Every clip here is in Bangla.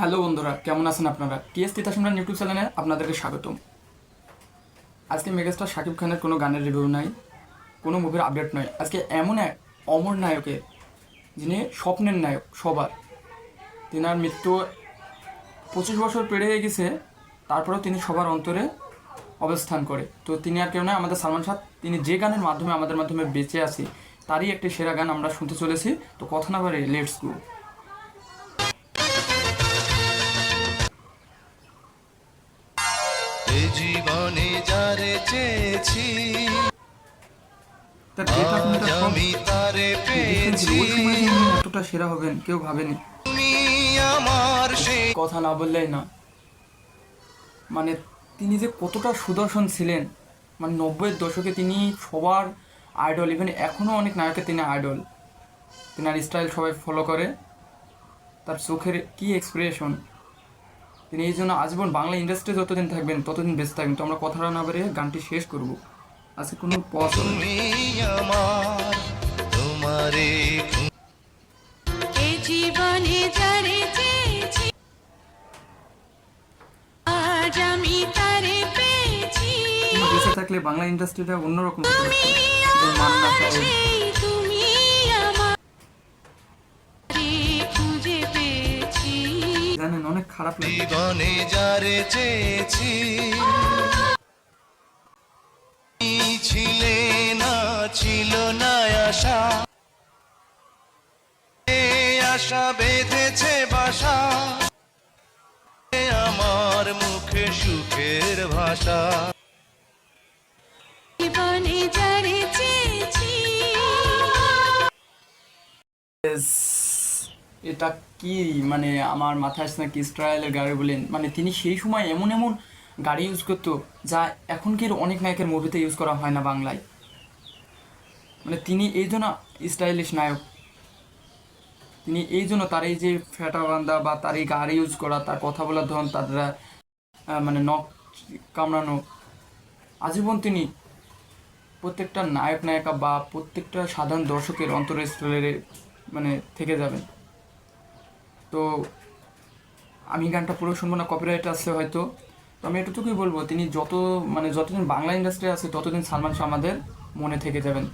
হ্যালো বন্ধুরা, কেমন আছেন আপনারা? টিএস তিতাস ইমরান ইউটিউব চ্যানেলে আপনাদেরকে স্বাগতম। আজকে মেগাস্টার শাকিব খানের কোনো গানের রিভিউ নাই, কোনো মুভির আপডেট নয় আজকে এমন এক অমর নায়কের, যিনি স্বপ্নের নায়ক সবার, তিনার মৃত্যু পঁচিশ বছর পেরিয়ে গেছে, তারপরেও তিনি সবার অন্তরে অবস্থান করে। তো তিনি আর কেউ নয় আমাদের সালমান শাহ, তিনি যে গানের মাধ্যমে আমাদের মাধ্যমে বেঁচে আছে, তারই একটি সেরা গান আমরা শুনতে চলেছি। তো কথা না বারে লেটস গো তার get up আজ টা সব তারে পেয়েছি ওই সময় যে উনি এতটা সেরা হবেন কেউ ভাবেনি। আমার কথা না বললেই না। মানে তিনি যে কতটা সুদর্শন ছিলেন মানে নব্বইয়ের দশকে তিনি সবার আইডল ইভেন এখনও অনেক নায়কের তিনি আইডল তিনার স্টাইল সবাই ফলো করে। তার চোখের কি এক্সপ্রেশন তিনি এই জন্য আজীবন বাংলা ইন্ডাস্ট্রি যতদিন থাকবেন ততদিন বেঁচে থাকবেন। তো আমরা কথাটা না বেরিয়ে গানটি শেষ করব। আজকে কোনো তুমি আমার তোমারে এ জীবনে যারে চেয়েছি আজ আমি তারে পেয়েছি। থাকলে বাংলা ইন্ডাস্ট্রিটা অন্যরকম জানেন অনেক খারাপ লাগে। জীবনে যারে চেয়েছি তুমি ছিলে না ছিল না আশা। এ আশা বেঁধেছে বাসা। এ আমার মুখে সুখের ভাষা। জীবনে যারে চেয়েছি। এটা কি? মানে আমার মাথায় আসছে না কি স্টাইলের গাড়ি বলেন। মানে তিনি সেই সময় এমন এমন গাড়ি ইউজ করতো, যা এখনকার অনেক নায়কের মুভিতে ইউজ করা হয় না বাংলায়। মানে তিনি এই জন্য স্টাইলিশ নায়ক। তিনি এই জন্য তার এই যে ফ্যাটা বান্ধা বা তার এই গাড়ি ইউজ করা, তার কথা বলার ধরন, তার মানে নখ কামড়ানো, আজীবন তিনি প্রত্যেকটা নায়ক, নায়িকা বা প্রত্যেকটা সাধারণ দর্শকের অন্তরস্থলে মানে থেকে যাবেন। তো আমি গানটা পুরো শুনব না কপিরাইট আসছে হয়তো। আমি এটুকুই বলব, তিনি যত মানে যতদিন বাংলা ইন্ডাস্ট্রি আছে, ততদিন সালমান শাহ আমাদের মনে থেকে যাবেন।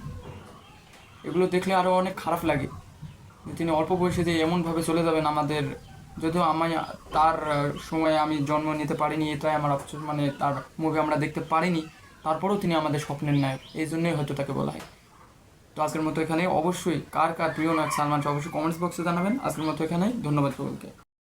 এগুলো দেখলে আরও অনেক খারাপ লাগে। তিনি অল্প বয়সে যে এমনভাবে চলে যাবেন আমাদের, যদিও আমি তার সময়ে আমি জন্ম নিতে পারিনি, এটাই আমার আফসোস মানে তার মুভি আমরা দেখতে পারিনি। তারপরেও তিনি আমাদের স্বপ্নের নায়ক, এই জন্যই হয়তো তাকে বলা হয়। তো আজকের মতো এখানে অবশ্যই কার কার প্রিয় নায়ক সালমান অবশ্যই কমেন্টস বক্সে জানাবেন। আজকের মতো এখানেই, ধন্যবাদ সকলকে।